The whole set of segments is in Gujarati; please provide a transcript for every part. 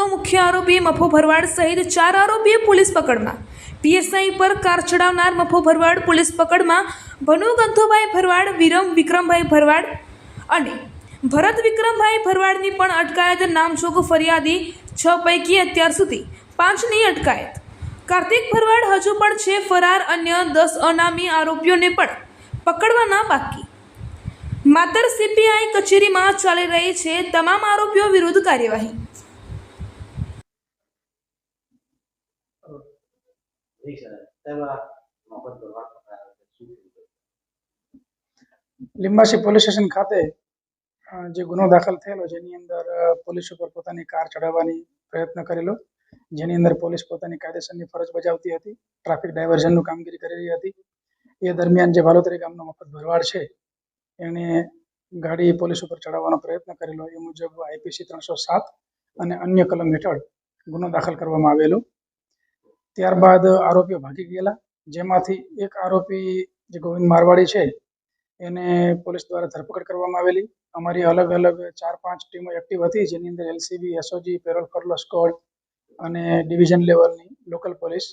આરોપી મફો ભરવાડ સહિત ચાર આરોપીએ પોલીસ પકડમાં. પીએસઆઈ પર કાર ચડાવનાર મફો ભરવાડ પોલીસ પકડમાં ભનુ ગંથુભાઈ ભરવાડ, વિરમ વિક્રમભાઈ ભરવાડ અને ભરત વિક્રમભાઈ ભરવાડની પણ અટકાયત નામજોગ ફરિયાદી છ પૈકી અત્યાર સુધી પાંચની અટકાયત. કાર્તિક ભરવાડ હજુ પણ છે ફરાર, અન્ય દસ અનામી આરોપીઓને પણ પકડવાના બાકી. માતર સીપીઆઈ કચેરીમાં ચાલી રહી છે તમામ આરોપીઓ વિરુદ્ધ કાર્યવાહી જી સર તેમાં મફત ભરવાડ પકડાયો છે શું થયું? લીંબાસી પોલીસ સ્ટેશન ખાતે જે ગુનો દાખલ થયેલો, જેની અંદર પોલીસ ઉપર પોતાની કાર ચડાવવાની પ્રયત્ન કરેલો, જેની અંદર પોલીસ પોતાની કાયદેસરની ફરજ બજાવતી હતી, ટ્રાફિક ડાયવર્ઝનનું કામગીરી કરી રહી હતી. એ દરમિયાન જે વાલોતરી ગામનો મફત ભરવાડ છે, એણે ગાડી પોલીસ ઉપર ચડાવવાનો પ્રયત્ન કરેલો. એ મુજબ આઈપીસી ત્રણસો સાત અને અન્ય કલમ હેઠળ ગુનો દાખલ કરવામાં આવેલો. ત્યારબાદ આરોપીઓ ભાગી ગયેલા. જેમાંથી એક આરોપી જે ગોવિંદ મારવાડી છે, એને પોલીસ દ્વારા ધરપકડ કરવામાં આવેલી. અમારી અલગ અલગ ચાર પાંચ ટીમો એક્ટિવ હતી, જેની અંદર LCB, SOG, parole furlough squad અને ડિવિઝન લેવલની લોકલ પોલીસ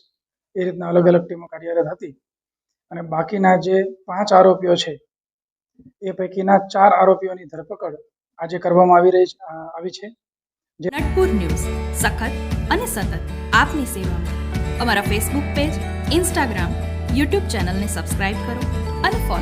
એ રીતના અલગ અલગ ટીમો કાર્યરત હતી. અને બાકીના જે પાંચ આરોપીઓ છે, એ પૈકીના ચાર આરોપીઓની ધરપકડ આજે કરવામાં આવી રહી આવી છે. નટપુર ન્યૂઝ, સખત અને સતત આપની સેવામાં. અમારા ફેસબુક પેજ ઇન્સ્ટાગ્રામ યુટ્યુબ ચેનલને સબસ્ક્રાઇબ કરો અને ફોલો